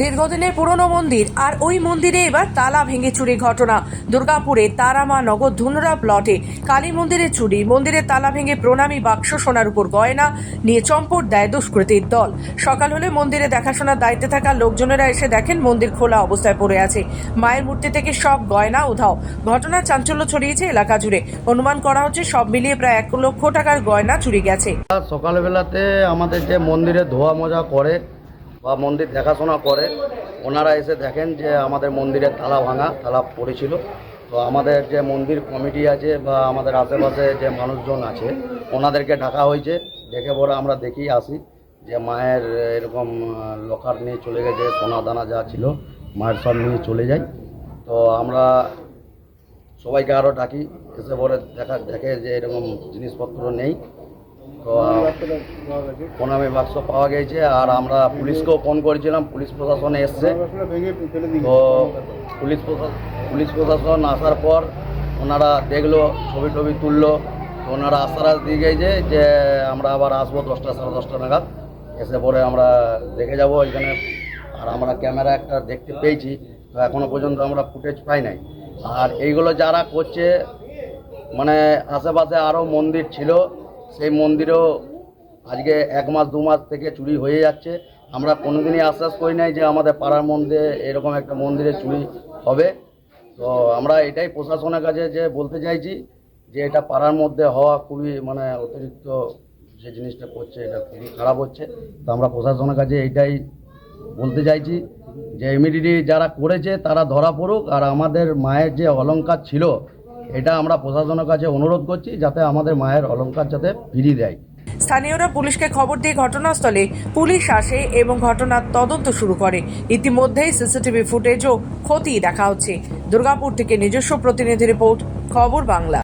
দীর্ঘদিনের পুরনো মন্দির, আর ওই মন্দিরে এবার তালা ভেঙে চুরি ঘটনা। দুর্গাপুরে তারামা নগর ধুনরা প্লটে কালী মন্দিরের চুরি। মন্দিরের তালা ভেঙে প্রণামী বাক্স সোনার উপর গয়না নিয়ে চম্পট দেয় দুষ্কৃতীর দল। সকাল হলে মন্দিরে দেখাশোনার দায়িত্বে থাকা লোকজনেরা এসে দেখেন মন্দির খোলা অবস্থায় পড়ে আছে। মায়ের মূর্তি থেকে সব গয়না উধাও। ঘটনার চাঞ্চল্য ছড়িয়েছে এলাকা জুড়ে। অনুমান করা হচ্ছে সব মিলিয়ে প্রায় এক লক্ষ টাকার গয়না চুরি গেছে। সকালবেলাতে আমাদের যে মন্দিরে ধোয়া মজা করে বা মন্দির দেখাশোনা করে, ওনারা এসে দেখেন যে আমাদের মন্দিরের তালা ভাঙা, তালা পড়েছিল। তো আমাদের যে মন্দির কমিটি আছে বা আমাদের আশেপাশে যে মানুষজন আছে, ওনাদেরকে ডাকা হয়েছে। ডেকে পরে আমরা দেখি আসি যে মায়ের এরকম লকার নিয়ে চলে গেছে, সোনা দানা যা ছিল, মায়ের সব নিয়ে চলে যায়। তো আমরা সবাইকে আরও ডাকি, এসে পরে দেখা, দেখে যে এরকম জিনিসপত্র নেই। তো প্রণামী বাক্স পাওয়া গেছে, আর আমরা পুলিশকেও ফোন করেছিলাম, পুলিশ প্রশাসন এসছে। তো, পুলিশ পুলিশ প্রশাসন আসার পর ওনারা দেখল, ছবি টবি তুললো, তো ওনারা আশ্বাস দিয়ে গেছে যে আমরা আবার আসব দশটা, সাড়ে দশটা নাগাদ। এসে পরে আমরা দেখে যাব এখানে আর আমরা ক্যামেরা একটা দেখতে পেয়েছি, তো এখনও পর্যন্ত আমরা ফুটেজ পাই নাই। আর এইগুলো যারা করছে মানে আশেপাশে আরও মন্দির ছিল সেই মন্দিরেও আজকে এক মাস, দু মাস থেকে চুরি হয়ে যাচ্ছে। আমরা কোনোদিনই আশ্বাস করি নাই যে আমাদের পাড়ার মধ্যে এরকম একটা মন্দিরে চুরি হবে। তো আমরা এটাই প্রশাসনের কাছে যে বলতে চাইছি যে এটা পাড়ার মধ্যে হওয়া খুবই মানে অতিরিক্ত যে জিনিসটা করছে, এটা খুবই খারাপ হচ্ছে। তো আমরা প্রশাসনের কাছে এইটাই বলতে চাইছি যে ইমিডিয়েটলি যারা করেছে তারা ধরা পড়ুক। আর আমাদের মায়ের যে অলংকার ছিল এটা আমরা প্রশাসনের কাছে অনুরোধ করছি যাতে আমাদের মায়ের অলঙ্কার যাতে ফিরিয়ে দেয়। স্থানীয়রা পুলিশকে খবর দিয়ে ঘটনাস্থলে পুলিশ আসে এবং ঘটনার তদন্ত শুরু করে। ইতিমধ্যেই সিসিটিভি ফুটেজও ক্ষতি দেখা হচ্ছে। দুর্গাপুর থেকে নিজস্ব প্রতিনিধি রিপোর্ট, খবর বাংলা।